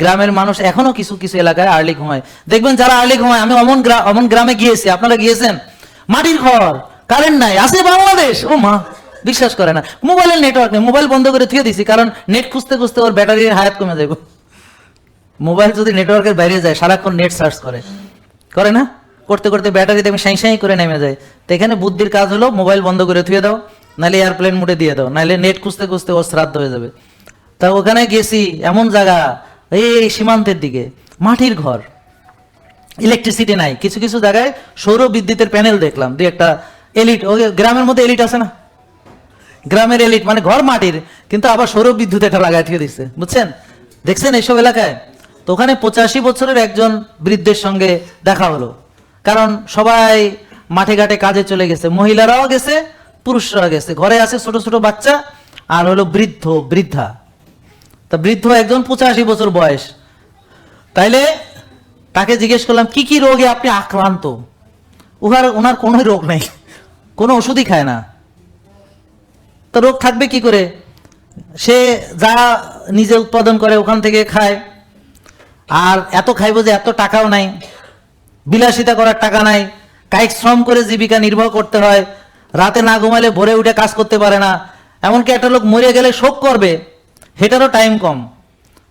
গ্রামের মানুষ এখনও কিছু কিছু এলাকায় আর্লি ঘুমায়। দেখবেন যারা আর্লি ঘুমায়, আমি অমন অমন গ্রামে গিয়েছি, আপনারা গিয়েছেন? মাটির ঘর, কারেন্ট নাই, আছে বাংলাদেশ। ও মা, বিশ্বাস করে না। মোবাইলের নেটওয়ার্ক নেই, মোবাইল বন্ধ করে থুয়ে দিছি, কারণ নেট খুঁজতে খুঁজতে ওর ব্যাটারির হায়াত কমে যাবে। মোবাইল যদি নেটওয়ার্কের বাইরে যায়, সারাক্ষণ নেট সার্চ করে। করে না? করতে করতে ব্যাটারি দেখবে সাই সাই করে নেমে যায় তো এখানে বুদ্ধির কাজ হলো, মোবাইল বন্ধ করে থুয়ে দাও, নাহলে এয়ারপ্লেন মোডে দিয়ে দাও, নাহলে নেট খুঁজতে খুঁজতে ওর শ্রাদ্ধ হয়ে যাবে। তা ওখানে গেছি, এমন জায়গা এই সীমান্তের দিকে। মাটির ঘর। ইলেকট্রিসিটি নাই। কিছু কিছু জায়গায় সৌর বিদ্যুতের প্যানেল দেখলাম। দুই একটা এলিট ওই গ্রামের মধ্যে এলিট আছে না? গ্রামের এলিট মানে ঘর মাটির, কিন্তু আবার সৌর বিদ্যুৎ এটা লাগাই থেকে দিচ্ছে বুঝছেন? দেখছেন এইসব এলাকায়? তো ওখানে পঁচাশি বছরের একজন বৃদ্ধের সঙ্গে দেখা হলো। কারণ সবাই মাঠে ঘাটে কাজে চলে গেছে। মহিলারাও গেছে, পুরুষরাও গেছে। ঘরে আছে ছোট ছোট বাচ্চা, আর হলো বৃদ্ধ, বৃদ্ধা। তা বৃদ্ধ একজন পঁচাশি বছর বয়স। তাইলে তাকে জিজ্ঞেস করলাম, কি কি রোগে আপনি আক্রান্ত? উহার ওনার কোনো রোগ নেই, কোনো ওষুধই খায় না। তো রোগ থাকবে কি করে? সে যা নিজে উৎপাদন করে ওখান থেকে খায়, আর এত খাইবো যে এত টাকাও নাই, বিলাসিতা করার টাকা নাই, কায়িক শ্রম করে জীবিকা নির্বাহ করতে হয়, রাতে না ঘুমালে ভোরে উঠে কাজ করতে পারে না, এমনকি একটা লোক মরে গেলে শোক করবে। সেটারও টাইম কম।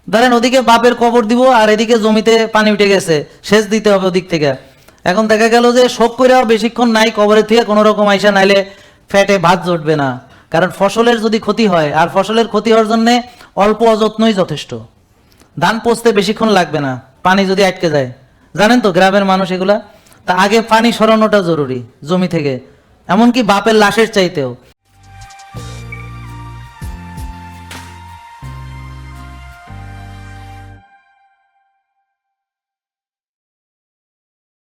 ধরেন ওদিকে বাপের কবর দিব আর এদিকে জমিতে পানি উঠে গেছে, সেচ দিতে হবে ওদিক থেকে। এখন দেখা গেল যে শোক করেও বেশিক্ষণ নাই কবরের থেকে কোনো রকম আইসা নাইলে ফ্যাটে ভাত জুটবে না। কারণ ফসলের যদি ক্ষতি হয়, আর ফসলের ক্ষতি হওয়ার জন্য অল্প অযত্নই যথেষ্ট। ধান পচতে বেশিক্ষণ লাগবে না, পানি যদি আটকে যায়। জানেন তো গ্রামের মানুষ এগুলা? তা আগে পানি সরানোটা জরুরি জমি থেকে। এমনকি বাপের লাশের চাইতেও।